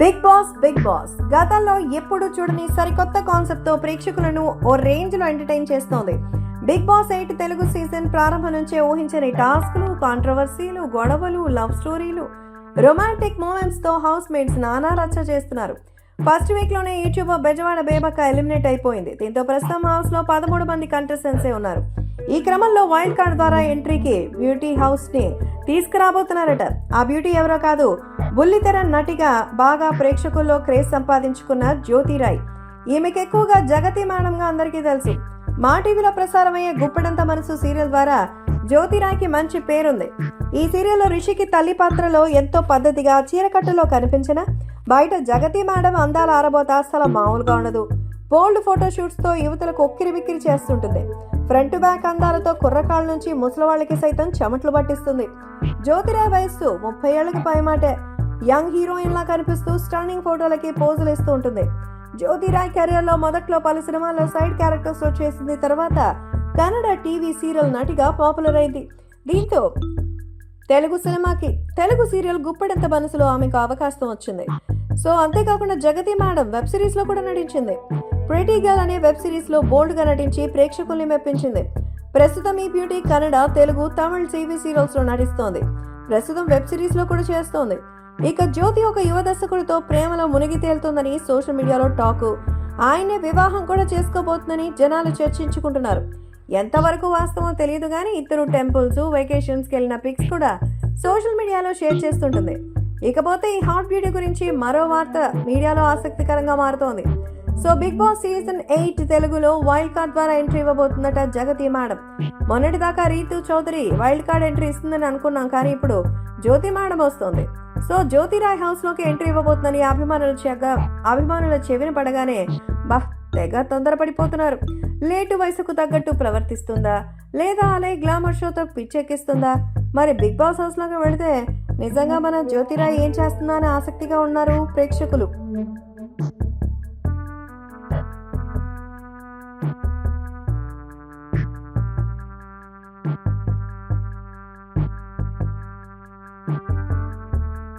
Big boss big boss. గతంలో ఎప్పుడు చూడని సరికొత్త కాన్సెప్ట్తో ప్రేక్షకులను ఓ రేంజ్లో ఎంటర్టైన్ చేస్తోంది. Bigg Boss eight Telugu season ప్రారంభం నుంచే ఊహించని టాస్క్లు కాంట్రవర్సీలు గొడవలు లవ్ స్టోరీలు రొమాంటిక్ మూమెంట్స్తో హౌస్ మేట్స్ నానా రచ్చ చేస్తున్నారు. ఫస్ట్ వీక్లోనే యూట్యూబర్ బెజవాడ బేబక్క ఎలిమినేట్ అయిపోయింది. దీంతో ప్రస్తుతం హౌస్లో పదమూడు మంది కంటెస్టెంట్సే ఉన్నారు. ఈ క్రమంలో వైల్డ్ కార్డ్ ద్వారా ఎంట్రీకి బ్యూటీ హౌస్ని తీసుకురాబోతున్నారట. ఆ బ్యూటీ ఎవరో కాదు బుల్లితెర నటిగా బాగా ప్రేక్షకుల్లో క్రేజ్ సంపాదించుకున్న జ్యోతిరాయ్ ఈమెకు ఎక్కువగా జగతి మేడంగా అందరికీ తెలుసు. మా టీవీలో ప్రసారమయ్యే గుప్పెడంత మనసు సీరియల్ ద్వారా జ్యోతిరాయ్కి మంచి పేరుంది. ఈ సీరియల్లో రిషికి తల్లి పాత్రలో ఎంతో పద్ధతిగా చీరకట్టులో కనిపించిన బయట జగతి మేడం అందాల ఆరబోతా అసలు మామూలుగా ఉండదు. బోల్డ్ ఫోటోషూట్స్తో యువతలకు ఒక్కిరి బిక్కిరి చేస్తుంటుంది. ఫ్రంట్ బ్యాక్ అందాలతో కుర్రకాళ్ళ నుంచి ముసలివాళ్ళకి సైతం చెమట్లు పట్టిస్తుంది. జ్యోతిరాయ్ వయస్సు ముప్పై ఏళ్ళకు పైమాటే. యంగ్ హీరోయిన్ లా కనిపిస్తూ స్టర్నింగ్ ఫోటోలకి పోజులు ఇస్తూ ఉంటుంది. జ్యోతి రాయ్లో మొదట్లో పలు సినిమాల్లో సైడ్ క్యారెక్టర్స్లో చేసింది తర్వాత కన్నడ టీవీ సీరియల్ నటిగా పాపులర్ అయింది. దీంతో తెలుగు సినిమాకి తెలుగు సీరియల్ గుప్పెడంత మనసులో ఆమెకు అవకాశం వచ్చింది. సో అంతేకాకుండా జగతి మేడం వెబ్ సిరీస్లో కూడా నటించింది. ప్రెటీ గర్ల్ అనే వెబ్ సిరీస్లో బోల్డ్గా నటించి ప్రేక్షకుల్ని మెప్పించింది. ప్రస్తుతం ఈ బ్యూటీ కన్నడ తెలుగు తమిళ టీవీ సీరియల్స్లో నటిస్తోంది. ప్రస్తుతం వెబ్ సిరీస్లో కూడా చేస్తోంది. ఇక జ్యోతి ఒక యువ దర్శకుడితో ప్రేమలో మునిగి తేలుతుందని సోషల్ మీడియాలో టాక్. ఆయనే వివాహం కూడా చేసుకోబోతుందని జనాలు చర్చించుకుంటున్నారు. ఎంతవరకు వాస్తవం తెలియదు కానీ ఇద్దరు టెంపుల్స్ వెకేషన్స్కి వెళ్ళిన పిక్స్ కూడా సోషల్ మీడియాలో షేర్ చేస్తుంటుంది. ఇకపోతే ఈ హాట్ బ్యూటీ గురించి మరో వార్త మీడియాలో ఆసక్తికరంగా మారుతోంది. So Bigg Boss season eight తెలుగులో వైల్డ్ కార్డ్ ద్వారా ఎంట్రీ ఇవ్వబోతుందట జగతి మేడం. మొన్నటిదాకా Ritu Chowdary wild card entry ఇస్తుందని అనుకున్నాం కానీ ఇప్పుడు జ్యోతి మేడం వస్తుంది. సో జ్యోతిరాయ్ హౌస్లోకి ఎంట్రీ ఇవ్వబోతుందని అభిమానులు చెగ అభిమానుల చెవిన పడగానే బా తెగ తొందరపడిపోతున్నారు. లేటు వయసుకు తగ్గట్టు ప్రవర్తిస్తుందా? లేదా అలే గ్లామర్ షోతో పిచ్చెక్కిస్తుందా? మరి బిగ్ బాస్ హౌస్లోకి వెళితే నిజంగా మన జ్యోతిరాయ్ ఏం చేస్తుందా అని ఆసక్తిగా ఉన్నారు ప్రేక్షకులు.